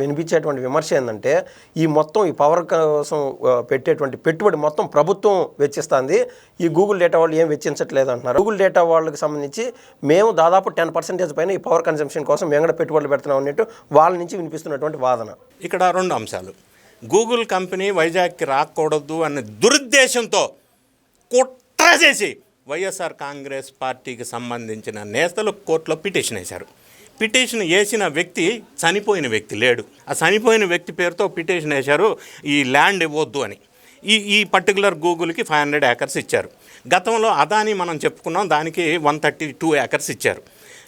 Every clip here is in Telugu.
వినిపించేటువంటి విమర్శ ఏంటంటే ఈ మొత్తం ఈ పవర్ కోసం పెట్టేటువంటి పెట్టుబడి మొత్తం ప్రభుత్వం వెచ్చిస్తుంది. ఈ గూగుల్ డేటా వాళ్ళు ఏం వెచ్చించట్లేదు అంటున్నారు. గూగుల్ డేటా వాళ్ళకి సంబంధించి మేము దాదాపు టెన్ పర్సెంటేజ్ పైన ఈ పవర్ కన్సంప్షన్ కోసం మేము కూడా పెట్టుబడులు పెడుతున్నాం అన్నట్టు వాళ్ళ నుంచి వినిపిస్తున్నటువంటి వాదన. ఇక్కడ రెండు అంశాలు. గూగుల్ కంపెనీ వైజాగ్కి రాకూడదు అనే దురుద్దేశంతో కుట్ర చేసి వైఎస్ఆర్ కాంగ్రెస్ పార్టీకి సంబంధించిన నేతలు కోర్టులో పిటిషన్ వేశారు. పిటిషన్ వేసిన వ్యక్తి చనిపోయిన వ్యక్తి లేడు. ఆ చనిపోయిన వ్యక్తి పేరుతో పిటిషన్ వేశారు ఈ ల్యాండ్ ఇవ్వద్దు అని. ఈ ఈ పర్టికులర్ గూగుల్కి ఫైవ్ హండ్రెడ్ ఏకర్స్ ఇచ్చారు. గతంలో అదాని మనం చెప్పుకున్నాం దానికి వన్ థర్టీ టూ ఏకర్స్ ఇచ్చారు.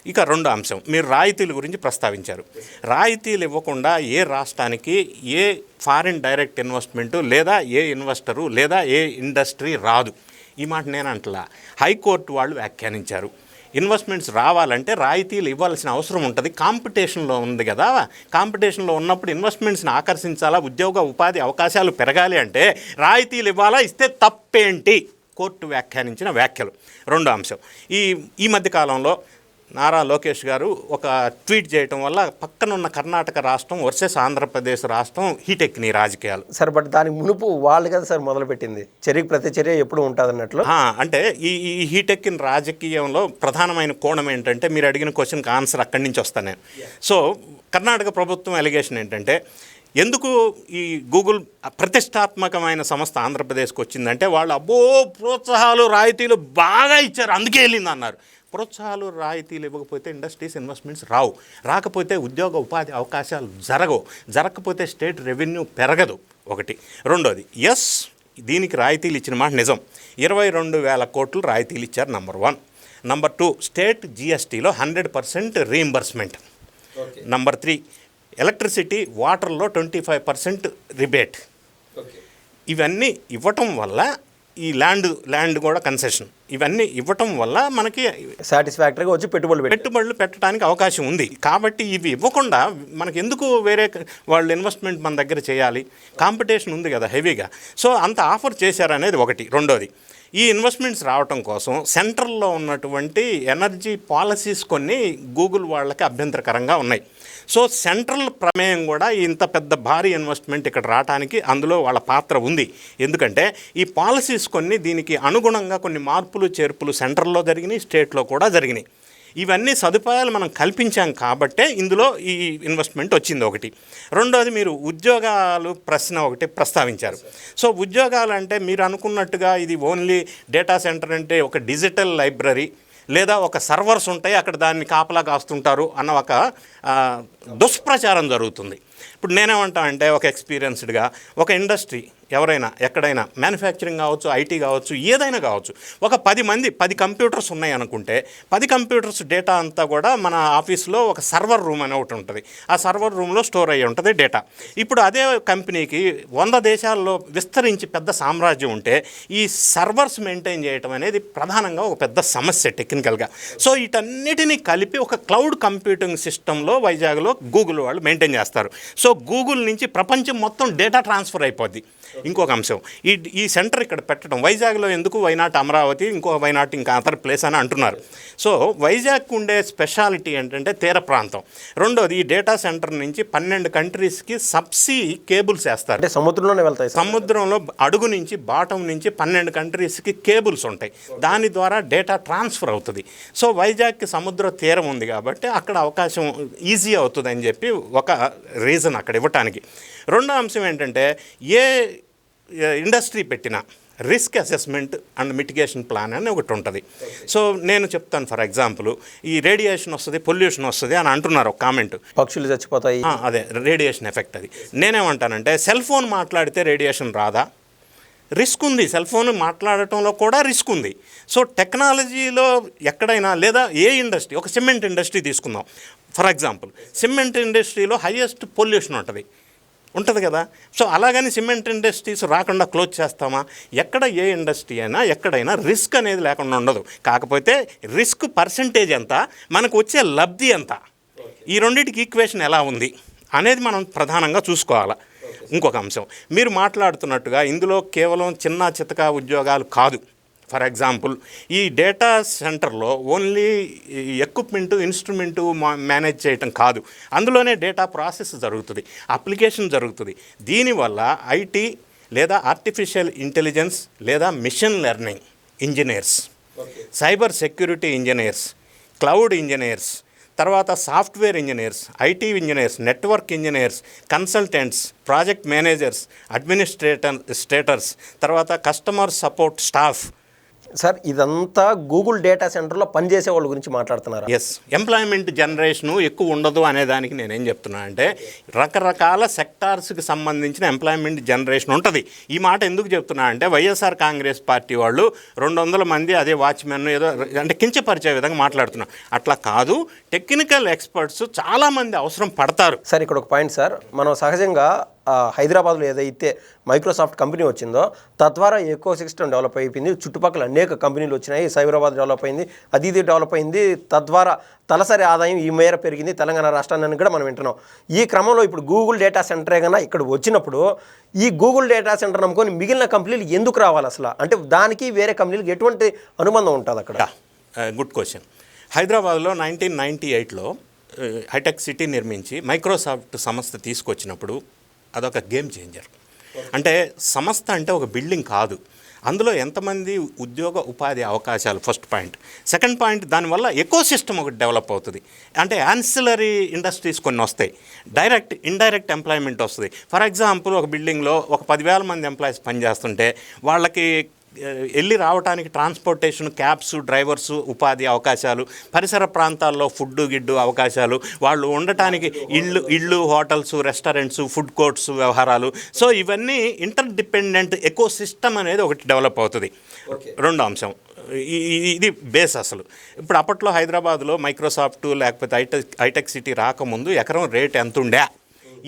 ఇక రెండో అంశం మీరు రాయితీల గురించి ప్రస్తావించారు. రాయితీలు ఇవ్వకుండా ఏ రాష్ట్రానికి ఏ ఫారిన్ డైరెక్ట్ ఇన్వెస్ట్మెంటు లేదా ఏ ఇన్వెస్టరు లేదా ఏ ఇండస్ట్రీ రాదు. ఈ మాట నేను అంటలా. హైకోర్టు వాళ్ళు వ్యాఖ్యానించారు. ఇన్వెస్ట్మెంట్స్ రావాలంటే రాయితీలు ఇవ్వాల్సిన అవసరం ఉంటుంది. కాంపిటీషన్లో ఉంది కదా. కాంపిటీషన్లో ఉన్నప్పుడు ఇన్వెస్ట్మెంట్స్ని ఆకర్షించాలా? ఉద్యోగ ఉపాధి అవకాశాలు పెరగాలి అంటే రాయితీలు ఇవ్వాలా? ఇస్తే తప్పేంటి? కోర్టు వ్యాఖ్యానించిన వ్యాఖ్యలు. రెండో అంశం. ఈ ఈ మధ్యకాలంలో నారా లోకేష్ గారు ఒక ట్వీట్ చేయటం వల్ల పక్కనున్న కర్ణాటక రాష్ట్రం వర్సెస్ ఆంధ్రప్రదేశ్ రాష్ట్రం హీటెక్కినాయి రాజకీయాలు. సార్ బట్ దానికి మునుపు వాళ్ళు కదా సార్ మొదలుపెట్టింది. చర్యకి ప్రతి చర్య ఎప్పుడు ఉంటుంది అన్నట్లు అంటే ఈ ఈ హీటెక్కిన రాజకీయంలో ప్రధానమైన కోణం ఏంటంటే మీరు అడిగిన క్వశ్చన్కి ఆన్సర్ అక్కడి నుంచి వస్తాను నేను. సో కర్ణాటక ప్రభుత్వం ఎలిగేషన్ ఏంటంటే ఎందుకు ఈ గూగుల్ ప్రతిష్టాత్మకమైన సంస్థ ఆంధ్రప్రదేశ్కి వచ్చిందంటే వాళ్ళు అబ్బో ప్రోత్సాహాలు రాయితీలు బాగా ఇచ్చారు అందుకే వెళ్ళింది అన్నారు ప్రోత్సాహాలు రాయితీలు ఇవ్వకపోతే ఇండస్ట్రీస్ ఇన్వెస్ట్మెంట్స్ రావు. రాకపోతే ఉద్యోగ ఉపాధి అవకాశాలు జరగవు. జరగకపోతే స్టేట్ రెవెన్యూ పెరగదు. ఒకటి. రెండోది ఎస్ దీనికి రాయితీలు ఇచ్చిన మాట నిజం. ఇరవై రెండు వేల కోట్లు రాయితీలు ఇచ్చారు number one number two state జిఎస్టీలో hundred percent reimbursement number three electricity వాటర్లో ట్వంటీ ఫైవ్ పర్సెంట్ రిబేట్ ఇవన్నీ ఇవ్వటం వల్ల ఈ ల్యాండ్ ల్యాండ్ కూడా కన్సెషన్. ఇవన్నీ ఇవ్వటం వల్ల మనకి సాటిస్ఫాక్టరీగా వచ్చి పెట్టుబడులు పెట్టి పెట్టుబడులు పెట్టడానికి అవకాశం ఉంది. కాబట్టి ఇవి ఇవ్వకుండా మనకి ఎందుకు వేరే వాళ్ళు ఇన్వెస్ట్మెంట్ మన దగ్గర చేయాలి? కాంపిటీషన్ ఉంది కదా హెవీగా. సో అంత ఆఫర్ చేశారనేది ఒకటి. రెండోది ఈ ఇన్వెస్ట్మెంట్స్ రావటం కోసం సెంట్రల్లో ఉన్నటువంటి ఎనర్జీ పాలసీస్ కొన్ని గూగుల్ వాళ్ళకి అభ్యంతరకరంగా ఉన్నాయి. సో సెంట్రల్ ప్రమేయం కూడా ఇంత పెద్ద భారీ ఇన్వెస్ట్మెంట్ ఇక్కడ రావడానికి అందులో వాళ్ళ పాత్ర ఉంది. ఎందుకంటే ఈ పాలసీస్ కొన్ని దీనికి అనుగుణంగా కొన్ని మార్పులు చేర్పులు సెంట్రల్లో జరిగినాయి స్టేట్లో కూడా జరిగినాయి. ఇవన్నీ సదుపాయాలు మనం కల్పించాం కాబట్టే ఇందులో ఈ ఇన్వెస్ట్మెంట్ వచ్చింది ఒకటి. రెండోది మీరు ఉద్యోగాలు ప్రశ్న ఒకటి ప్రస్తావించారు. సో ఉద్యోగాలు అంటే మీరు అనుకున్నట్టుగా ఇది ఓన్లీ డేటా సెంటర్ అంటే ఒక డిజిటల్ లైబ్రరీ. లేదా ఒక సర్వర్స్ ఉంటాయి అక్కడ దాన్ని కాపలా కాస్తుంటారు అన్న ఒక దుష్ప్రచారం జరుగుతుంది. ఇప్పుడు నేనేమంటా అంటే ఒక ఎక్స్పీరియన్స్డ్గా ఒక ఇండస్ట్రీ ఎవరైనా ఎక్కడైనా మ్యానుఫ్యాక్చరింగ్ కావచ్చు ఐటీ కావచ్చు ఏదైనా కావచ్చు. ఒక పది మంది పది కంప్యూటర్స్ ఉన్నాయి అనుకుంటే పది కంప్యూటర్స్ డేటా అంతా కూడా మన ఆఫీస్లో ఒక సర్వర్ రూమ్ అని ఒకటి ఉంటుంది. ఆ సర్వర్ రూమ్లో స్టోర్ అయ్యి ఉంటుంది డేటా. ఇప్పుడు అదే కంపెనీకి వంద దేశాల్లో విస్తరించి పెద్ద సామ్రాజ్యం ఉంటే ఈ సర్వర్స్ మెయింటైన్ చేయటం అనేది ప్రధానంగా ఒక పెద్ద సమస్య టెక్నికల్గా. సో వీటన్నిటిని కలిపి ఒక క్లౌడ్ కంప్యూటింగ్ సిస్టంలో వైజాగ్లో గూగుల్ వాళ్ళు మెయింటైన్ చేస్తారు. సో గూగుల్ నుంచి ప్రపంచం మొత్తం డేటా ట్రాన్స్ఫర్ అయిపోద్ది. ఇంకొక అంశం. ఈ ఈ సెంటర్ ఇక్కడ పెట్టడం వైజాగ్లో ఎందుకు వైనాట్ అమరావతి ఇంకో వైనాట్ ఇంకా అదర్ ప్లేస్ అని అంటున్నారు. సో వైజాగ్ ఉండే స్పెషాలిటీ ఏంటంటే తీర ప్రాంతం. రెండోది ఈ డేటా సెంటర్ నుంచి పన్నెండు కంట్రీస్కి సబ్సీ కేబుల్స్ వేస్తారు. అంటే సముద్రంలోనే వెళ్తాయి సముద్రంలో అడుగు నుంచి బాటం నుంచి పన్నెండు కంట్రీస్కి కేబుల్స్ ఉంటాయి. దాని ద్వారా డేటా ట్రాన్స్ఫర్ అవుతుంది. సో వైజాగ్కి సముద్ర తీరం ఉంది కాబట్టి అక్కడ అవకాశం ఈజీ అవుతుంది అని చెప్పి ఒక రీజన్ అక్కడ ఇవ్వటానికి. రెండో అంశం ఏంటంటే ఏ ఇండస్ట్రీ పెట్టినా risk assessment and mitigation plan అని ఒకటి ఉంటుంది. సో నేను చెప్తాను ఫర్ ఎగ్జాంపుల్ ఈ రేడియేషన్ వస్తుంది పొల్యూషన్ వస్తుంది అని అంటున్నారు ఒక కామెంట్ పక్షులు చచ్చిపోతాయి. అదే రేడియేషన్ ఎఫెక్ట్ అది. నేనేమంటానంటే సెల్ ఫోన్ మాట్లాడితే రేడియేషన్ రాదా? రిస్క్ ఉంది. సెల్ ఫోన్ మాట్లాడటంలో కూడా రిస్క్ ఉంది. సో టెక్నాలజీలో ఎక్కడైనా లేదా ఏ ఇండస్ట్రీ ఒక సిమెంట్ ఇండస్ట్రీ తీసుకుందాం. ఫర్ ఎగ్జాంపుల్ సిమెంట్ ఇండస్ట్రీలో హయ్యెస్ట్ పొల్యూషన్ ఉంటుంది. ఉంటుంది కదా. సో అలాగని సిమెంట్ ఇండస్ట్రీస్ రాకుండా క్లోజ్ చేస్తామా? ఎక్కడ ఏ ఇండస్ట్రీ అయినా ఎక్కడైనా రిస్క్ అనేది లేకుండా ఉండదు. కాకపోతే రిస్క్ పర్సంటేజ్ ఎంత? మనకు వచ్చే లబ్ధి ఎంత? ఈ రెండింటికి ఈక్వేషన్ ఎలా ఉంది? అనేది మనం ప్రధానంగా చూసుకోవాలి. ఇంకొక అంశం. మీరు మాట్లాడుతున్నట్టుగా ఇందులో కేవలం చిన్న చితక ఉద్యోగాలు కాదు. ఫర్ ఎగ్జాంపుల్ ఈ డేటా సెంటర్లో ఓన్లీ ఎక్విప్మెంటు ఇన్స్ట్రుమెంటు మేనేజ్ చేయటం కాదు. అందులోనే డేటా ప్రాసెస్ జరుగుతుంది అప్లికేషన్ జరుగుతుంది. దీనివల్ల ఐటీ లేదా ఆర్టిఫిషియల్ ఇంటెలిజెన్స్ లేదా machine learning engineers cyber security engineers cloud engineers తర్వాత software engineers IT engineers network engineers consultants project managers administrators తర్వాత కస్టమర్ సపోర్ట్ స్టాఫ్ సార్ ఇదంతా గూగుల్ డేటా సెంటర్లో పనిచేసే వాళ్ళ గురించి మాట్లాడుతున్నారు? ఎస్ ఎంప్లాయ్మెంట్ జనరేషను ఎక్కువ ఉండదు అనే దానికి నేనేం చెప్తున్నా అంటే రకరకాల సెక్టార్స్కి సంబంధించిన ఎంప్లాయ్మెంట్ జనరేషన్ ఉంటుంది. ఈ మాట ఎందుకు చెప్తున్నా అంటే వైఎస్ఆర్ కాంగ్రెస్ పార్టీ వాళ్ళు రెండు వందల మంది అదే వాచ్మెన్ ఏదో అంటే కించపరిచే విధంగా మాట్లాడుతున్నా. అట్లా కాదు. టెక్నికల్ ఎక్స్పర్ట్స్ చాలామంది అవసరం పడతారు. సార్ ఇక్కడ ఒక పాయింట్ సార్. మనం సహజంగా హైదరాబాద్లో ఏదైతే మైక్రోసాఫ్ట్ కంపెనీ వచ్చిందో తద్వారా ఎకో సిస్టమ్ డెవలప్ అయిపోయింది. చుట్టుపక్కల అనేక కంపెనీలు వచ్చినాయి. సైబరాబాద్ డెవలప్ అయింది. అది ఇది డెవలప్ అయింది. తద్వారా తలసరి ఆదాయం ఈ మేర పెరిగింది. తెలంగాణ రాష్ట్రాన్ని కూడా మనం వింటున్నాం. ఈ క్రమంలో ఇప్పుడు గూగుల్ డేటా సెంటరే కన్నా ఇక్కడ వచ్చినప్పుడు ఈ గూగుల్ డేటా సెంటర్ నమ్ముకొని మిగిలిన కంపెనీలు ఎందుకు రావాలి అసలు? అంటే దానికి వేరే కంపెనీలకు ఎటువంటి అనుబంధం ఉంటుంది అక్కడ? గుడ్ క్వశ్చన్ uh, హైదరాబాద్లో నైన్టీన్ నైంటీ ఎయిట్లో హైటెక్ సిటీ నిర్మించి మైక్రోసాఫ్ట్ సంస్థ తీసుకొచ్చినప్పుడు అదొక గేమ్ చేంజర్. అంటే సంస్థ అంటే ఒక బిల్డింగ్ కాదు. అందులో ఎంతమంది ఉద్యోగ ఉపాధి అవకాశాలు? First point. సెకండ్ పాయింట్ దానివల్ల ఎకో సిస్టమ్ ఒకటి డెవలప్ అవుతుంది. అంటే యాన్సిలరీ ఇండస్ట్రీస్ కొన్ని వస్తాయి. డైరెక్ట్ ఇండైరెక్ట్ ఎంప్లాయ్మెంట్ వస్తుంది. ఫర్ ఎగ్జాంపుల్ ఒక బిల్డింగ్లో ఒక పదివేల మంది ఎంప్లాయీస్ పనిచేస్తుంటే వాళ్ళకి వెళ్ళి రావడానికి ట్రాన్స్పోర్టేషన్ క్యాబ్స్ డ్రైవర్స్ ఉపాధి అవకాశాలు పరిసర ప్రాంతాల్లో ఫుడ్ గిడ్డు అవకాశాలు వాళ్ళు ఉండటానికి ఇళ్ళు ఇళ్ళు హోటల్స్ రెస్టారెంట్స్ ఫుడ్ కోర్ట్స్ వ్యవహారాలు. సో ఇవన్నీ ఇంటర్ డిపెండెంట్ ఎకో సిస్టమ్ అనేది ఒకటి డెవలప్ అవుతుంది. రెండో అంశం. ఇది బేస్ అసలు. ఇప్పుడు అప్పట్లో హైదరాబాద్లో మైక్రోసాఫ్ట్ లేకపోతే హైటెక్ హైటెక్ సిటీ రాకముందు ఎకరం రేట్ ఎంత ఉండే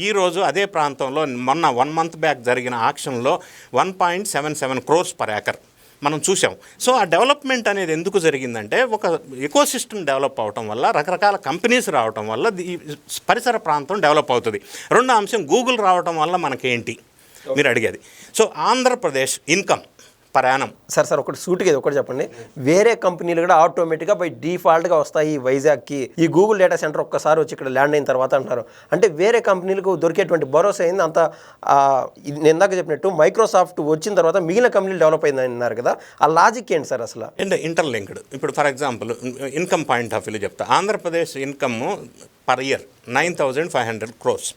ఈరోజు అదే ప్రాంతంలో మొన్న వన్ మంత్ బ్యాక్ జరిగిన ఆక్షన్లో one point seven seven crores per acre మనం చూసాం సో ఆ డెవలప్మెంట్ అనేది ఎందుకు జరిగిందంటే ఒక ఎకో సిస్టమ్ డెవలప్ అవటం వల్ల రకరకాల కంపెనీస్ రావటం వల్ల ఈ పరిసర ప్రాంతం డెవలప్ అవుతుంది. రెండో అంశం గూగుల్ రావటం వల్ల మనకేంటి? మీరు అడిగేది. సో ఆంధ్రప్రదేశ్ ఇన్కమ్ పరాణం సార్ సార్ ఒకటి సూటిగా ఇది ఒకటి చెప్పండి. వేరే కంపెనీలు కూడా ఆటోమేటిక్గా బై డిఫాల్ట్గా వస్తాయి ఈ వైజాగ్కి. ఈ గూగుల్ డేటా సెంటర్ ఒక్కసారి వచ్చి ఇక్కడ ల్యాండ్ అయిన తర్వాత అంటున్నారు. అంటే వేరే కంపెనీలకు దొరికేటువంటి భరోసా అయింది అంత నేను ఇందాక చెప్పినట్టు మైక్రోసాఫ్ట్ వచ్చిన తర్వాత మిగిలిన కంపెనీలు డెవలప్ అయింది అన్నారు కదా. ఆ లాజిక్ ఏంటి సార్ అసలు? అండ్ ఇంటర్లింక్డ్ ఇప్పుడు for example income point of వ్యూలో చెప్తా. Andhra Pradesh income per year nine thousand five hundred crores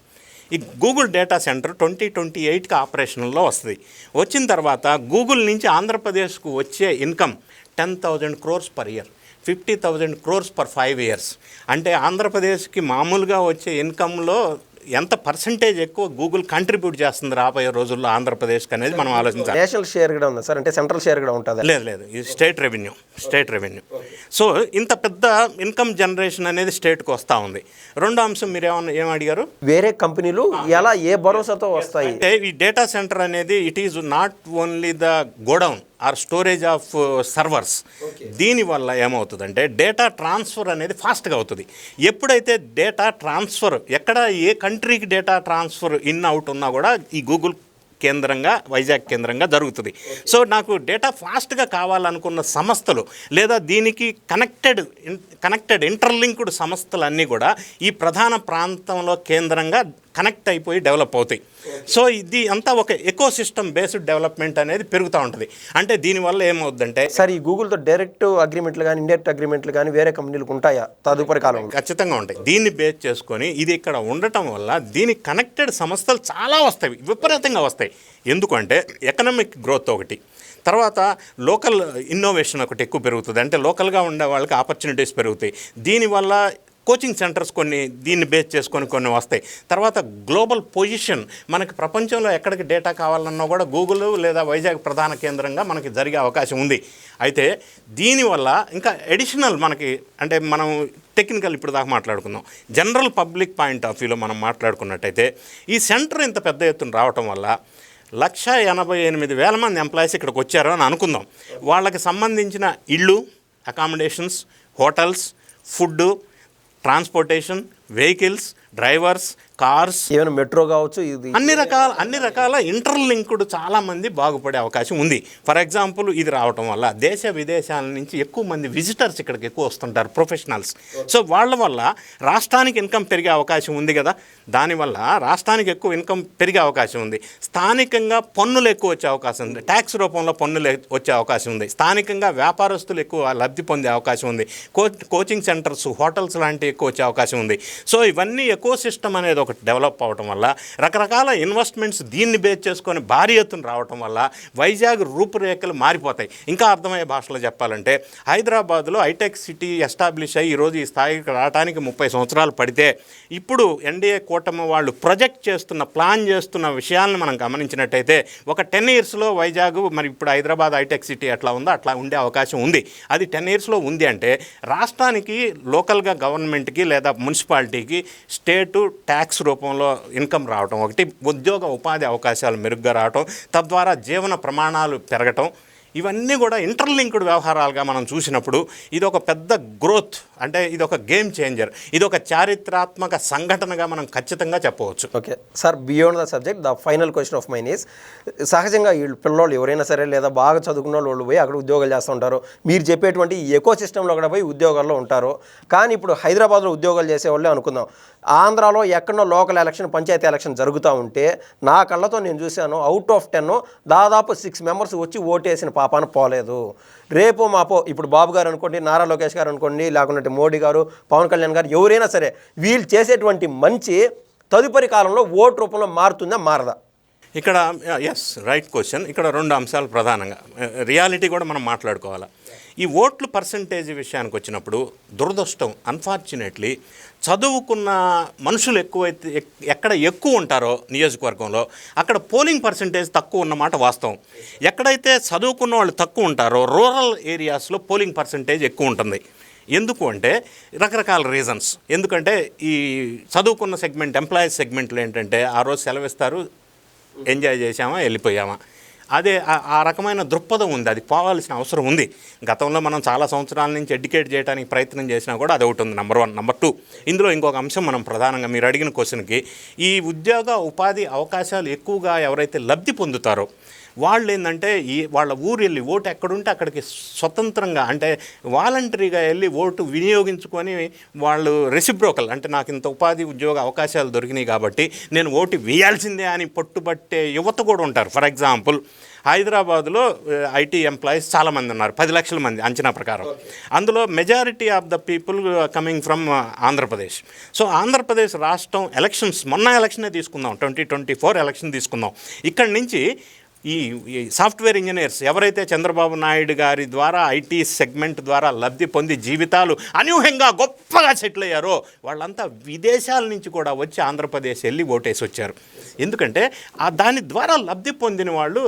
ఈ Google data center twenty twenty ఎయిట్కి ఆపరేషన్లో వస్తుంది. వచ్చిన తర్వాత గూగుల్ నుంచి ఆంధ్రప్రదేశ్కు వచ్చే income ten thousand crores per year fifty thousand crores per five years. అంటే ఆంధ్రప్రదేశ్కి మామూలుగా వచ్చే ఇన్కంలో ఎంత పర్సంటేజ్ ఎక్కువ గూగుల్ కంట్రిబ్యూట్ చేస్తుంది రాబోయే రోజుల్లో ఆంధ్రప్రదేశ్కి అనేది మనం ఆలోచించాలి. నేషనల్ షేర్ కూడా ఉంది సార్ అంటే సెంట్రల్ షేర్ కూడా ఉంటుంది. లేదు లేదు. ఇది state revenue state revenue. So ఇంత పెద్ద ఇన్కమ్ జనరేషన్ అనేది స్టేట్కి వస్తూ ఉంది. రెండో అంశం మీరు ఏమన్నా ఏం అడిగారు? వేరే కంపెనీలు ఎలా ఏ భరోసాతో వస్తాయి? అంటే ఈ డేటా సెంటర్ అనేది it is not only the godown or storage of servers. దీనివల్ల ఏమవుతుందంటే డేటా ట్రాన్స్ఫర్ అనేది ఫాస్ట్గా అవుతుంది. ఎప్పుడైతే డేటా ట్రాన్స్ఫర్ ఎక్కడ ఏ కంట్రీకి డేటా ట్రాన్స్ఫర్ ఇన్ అవుట్ ఉన్నా కూడా ఈ గూగుల్ కేంద్రంగా వైజాగ్ కేంద్రంగా జరుగుతుంది. సో నాకు డేటా ఫాస్ట్గా కావాలనుకున్న సంస్థలు లేదా దీనికి కనెక్టెడ్ కనెక్టెడ్ ఇంటర్లింక్డ్ సంస్థలన్నీ కూడా ఈ ప్రధాన ప్రాంతంలో కేంద్రంగా కనెక్ట్ అయిపోయి డెవలప్ అవుతాయి. సో ఇది అంతా ఒక ఎకో సిస్టమ్ బేస్డ్ డెవలప్మెంట్ అనేది పెరుగుతూ ఉంటుంది. అంటే దీనివల్ల ఏమవుద్దంటే సార్ ఈ గూగుల్తో డైరెక్ట్ అగ్రిమెంట్లు కానీ ఇండైరెక్ట్ అగ్రిమెంట్లు కానీ వేరే కంపెనీలకు ఉంటాయా? తదుపరి కాలంలో. ఖచ్చితంగా ఉంటాయి. దీన్ని బేస్ చేసుకొని ఇది ఇక్కడ ఉండటం వల్ల దీనికి కనెక్టెడ్ సంస్థలు చాలా వస్తాయి. విపరీతంగా వస్తాయి. ఎందుకంటే ఎకనామిక్ గ్రోత్ ఒకటి. తర్వాత లోకల్ ఇన్నోవేషన్ ఒకటి ఎక్కువ పెరుగుతుంది. అంటే లోకల్గా ఉండే వాళ్ళకి ఆపర్చునిటీస్ పెరుగుతాయి. దీనివల్ల కోచింగ్ సెంటర్స్ కొన్ని దీన్ని బేస్ చేసుకొని కొన్ని వస్తాయి. తర్వాత గ్లోబల్ పొజిషన్ మనకి ప్రపంచంలో ఎక్కడికి డేటా కావాలన్నా కూడా గూగుల్ లేదా వైజాగ్ ప్రధాన కేంద్రంగా మనకి జరిగే అవకాశం ఉంది. అయితే దీనివల్ల ఇంకా ఎడిషనల్ మనకి అంటే మనం టెక్నికల్ ఇప్పుడు దాకా మాట్లాడుకుందాం. జనరల్ పబ్లిక్ పాయింట్ ఆఫ్ వ్యూలో మనం మాట్లాడుకున్నట్టయితే ఈ సెంటర్ ఇంత పెద్ద ఎత్తున రావటం వల్ల లక్ష ఎనభై ఎనిమిది వేల మంది ఎంప్లాయీస్ ఇక్కడికి వచ్చారు అని అనుకుందాం. వాళ్ళకి సంబంధించిన ఇళ్ళు accommodations hotels food transportation vehicles drivers cars ఏమైనా మెట్రో కావచ్చు ఇది అన్ని రకాల అన్ని రకాల ఇంటర్లింక్డ్ చాలా మంది బాగుపడే అవకాశం ఉంది. ఫర్ ఎగ్జాంపుల్ ఇది రావటం వల్ల దేశ విదేశాల నుంచి ఎక్కువ మంది విజిటర్స్ ఇక్కడికి ఎక్కువ వస్తుంటారు ప్రొఫెషనల్స్. సో వాళ్ళ వల్ల రాష్ట్రానికి ఇన్కమ్ పెరిగే అవకాశం ఉంది కదా. దానివల్ల రాష్ట్రానికి ఎక్కువ ఇన్కమ్ పెరిగే అవకాశం ఉంది. స్థానికంగా పన్నులు ఎక్కువ వచ్చే అవకాశం ఉంది. ట్యాక్స్ రూపంలో పన్నులు వచ్చే అవకాశం ఉంది. స్థానికంగా వ్యాపారస్తులు ఎక్కువ లబ్ధి పొందే అవకాశం ఉంది. కోచింగ్ సెంటర్స్ హోటల్స్ లాంటివి ఎక్కువ వచ్చే అవకాశం ఉంది. సో ఇవన్నీ ఎకో సిస్టమ్ అనేది ఒకటి డెవలప్ అవ్వటం వల్ల రకరకాల ఇన్వెస్ట్మెంట్స్ దీన్ని బేస్ చేసుకొని భారీ ఎత్తున రావటం వల్ల వైజాగ్ రూపురేఖలు మారిపోతాయి. ఇంకా అర్థమయ్యే భాషలో చెప్పాలంటే హైదరాబాద్లో హైటెక్ సిటీ ఎస్టాబ్లిష్ అయ్యి ఈరోజు ఈ స్థాయికి రావడానికి ముప్పై సంవత్సరాలు పడితే ఇప్పుడు ఎన్డీఏ కూటమి వాళ్ళు ప్రొజెక్ట్ చేస్తున్న ప్లాన్ చేస్తున్న విషయాలను మనం గమనించినట్టయితే ఒక టెన్ ఇయర్స్లో వైజాగ్ మరి ఇప్పుడు హైదరాబాద్ హైటెక్ సిటీ ఎట్లా ఉందో అట్లా ఉండే అవకాశం ఉంది. అది టెన్ ఇయర్స్లో ఉంది అంటే రాష్ట్రానికి లోకల్గా గవర్నమెంట్కి లేదా మున్సిపాలిటీకి స్టేటు ట్యాక్స్ రూపంలో ఇన్కమ్ రావటం ఒకటి ఉద్యోగ ఉపాధి అవకాశాలు మెరుగ్గా రావటం తద్వారా జీవన ప్రమాణాలు పెరగటం ఇవన్నీ కూడా ఇంటర్లింక్డ్ వ్యవహారాలుగా మనం చూసినప్పుడు ఇది ఒక పెద్ద గ్రోత్ అంటే ఇది ఒక గేమ్ చేంజర్ ఇది ఒక చారిత్రాత్మక సంఘటనగా మనం ఖచ్చితంగా చెప్పవచ్చు. Okay. Sir beyond the subject the final question of mine is సహజంగా వీళ్ళు పిల్లలు ఎవరైనా సరే లేదా బాగా చదువుకున్న వాళ్ళు పోయి అక్కడ ఉద్యోగాలు చేస్తూ ఉంటారు. మీరు చెప్పేటువంటి ఈ ఎకో సిస్టంలో అక్కడ పోయి ఉద్యోగాల్లో ఉంటారు. కానీ ఇప్పుడు హైదరాబాద్లో ఉద్యోగాలు చేసేవాళ్ళే అనుకుందాం. ఆంధ్రాలో ఎక్కడో లోకల్ ఎలక్షన్ పంచాయతీ ఎలక్షన్ జరుగుతూ ఉంటే నా కళ్ళతో నేను చూశాను అవుట్ ఆఫ్ టెన్ దాదాపు సిక్స్ మెంబర్స్ వచ్చి ఓటేసిన పాపాన పోలేదు. రేపు మాపో ఇప్పుడు బాబు గారు అనుకోండి నారా లోకేష్ గారు అనుకోండి లేకుంటే మోడీ గారు పవన్ కళ్యాణ్ గారు ఎవరైనా సరే వీళ్ళు చేసేటువంటి మంచి తదుపరి కాలంలో ఓటు రూపంలో మారుతుందా మారదా? ఇక్కడ ఎస్ రైట్ క్వశ్చన్ ఇక్కడ రెండు అంశాలు ప్రధానంగా. రియాలిటీ కూడా మనం మాట్లాడుకోవాలి. ఈ ఓట్లు పర్సంటేజ్ విషయానికి వచ్చినప్పుడు దురదృష్టం అన్ఫార్చునేట్లీ చదువుకున్న మనుషులు ఎక్కువైతే ఎక్- ఎక్కడ ఎక్కువ ఉంటారో నియోజకవర్గంలో అక్కడ పోలింగ్ పర్సంటేజ్ తక్కువ ఉన్నమాట వాస్తవం. ఎక్కడైతే చదువుకున్న వాళ్ళు తక్కువ ఉంటారో రూరల్ ఏరియాస్లో పోలింగ్ పర్సంటేజ్ ఎక్కువ ఉంటుంది. ఎందుకు అంటే రకరకాల రీజన్స్. ఎందుకంటే ఈ చదువుకున్న సెగ్మెంట్ ఎంప్లాయీస్ సెగ్మెంట్లు ఏంటంటే ఆ రోజు సెలవిస్తారు ఎంజాయ్ చేసామా వెళ్ళిపోయామా. అదే ఆ- రకమైన దృక్పథం ఉంది. అది పోవాల్సిన అవసరం ఉంది. గతంలో మనం చాలా సంవత్సరాల నుంచి ఎడ్యుకేట్ చేయడానికి ప్రయత్నం చేసినా కూడా అది ఒకటి ఉంది నెంబర్ వన్ నెంబర్ టూ ఇందులో ఇంకొక అంశం మనం ప్రధానంగా మీరు అడిగిన క్వశ్చన్కి ఈ ఉద్యోగ ఉపాధి అవకాశాలు ఎక్కువగా ఎవరైతే లబ్ధి పొందుతారో వాళ్ళు ఏంటంటే ఈ వాళ్ళ ఊరు వెళ్ళి ఓటు ఎక్కడుంటే అక్కడికి స్వతంత్రంగా అంటే వాలంటరీగా వెళ్ళి ఓటు వినియోగించుకొని వాళ్ళు రెసిప్రోకల్ అంటే నాకు ఇంత ఉపాధి ఉద్యోగ అవకాశాలు దొరికినాయి కాబట్టి నేను ఓటు వేయాల్సిందే అని పట్టుబట్టే యువత కూడా ఉంటారు. ఫర్ ఎగ్జాంపుల్ హైదరాబాద్లో ఐటీ ఎంప్లాయీస్ చాలామంది ఉన్నారు. పది లక్షల మంది అంచనా ప్రకారం. అందులో majority of the people coming from Andhra Pradesh. So Andhra Pradesh రాష్ట్రం ఎలక్షన్స్ మొన్న ఎలక్షనే తీసుకుందాం. ట్వంటీ ట్వంటీ ఫోర్ ఎలక్షన్ తీసుకుందాం. ఇక్కడి నుంచి ఈ ఈ సాఫ్ట్వేర్ ఇంజనీర్స్ ఎవరైతే చంద్రబాబు నాయుడు గారి ద్వారా ఐటీ సెగ్మెంట్ ద్వారా లబ్ధి పొంది జీవితాలు అనూహ్యంగా గొప్పగా సెటిల్ అయ్యారో వాళ్ళంతా విదేశాల నుంచి కూడా వచ్చి ఆంధ్రప్రదేశ్ వెళ్ళి ఓటేసి వచ్చారు. ఎందుకంటే ఆ దాని ద్వారా లబ్ధి పొందిన వాళ్ళు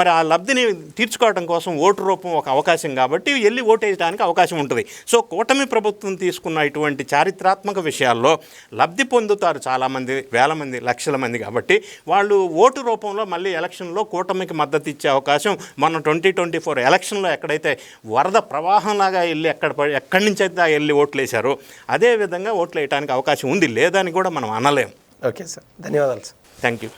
మరి ఆ లబ్ధిని తీర్చుకోవడం కోసం ఓటు రూపం ఒక అవకాశం కాబట్టి వెళ్ళి ఓటేయడానికి అవకాశం ఉంటుంది. సో కూటమి ప్రభుత్వం తీసుకున్న ఇటువంటి చారిత్రాత్మక విషయాల్లో లబ్ధి పొందుతారు చాలామంది వేల మంది లక్షల మంది కాబట్టి వాళ్ళు ఓటు రూపంలో మళ్ళీ ఎలక్షన్లో కూటమికి మద్దతు ఇచ్చే అవకాశం మన ట్వంటీ ట్వంటీ ఫోర్ ఎలక్షన్లో ఎక్కడైతే వరద ప్రవాహంలాగా వెళ్ళి ఎక్కడ ఎక్కడి నుంచి అయితే వెళ్ళి ఓట్లు వేశారో అదే విధంగా ఓట్లు వేయడానికి అవకాశం ఉంది లేదని కూడా మనం అనలేం. Okay sir. ధన్యవాదాలు సార్. Thank you.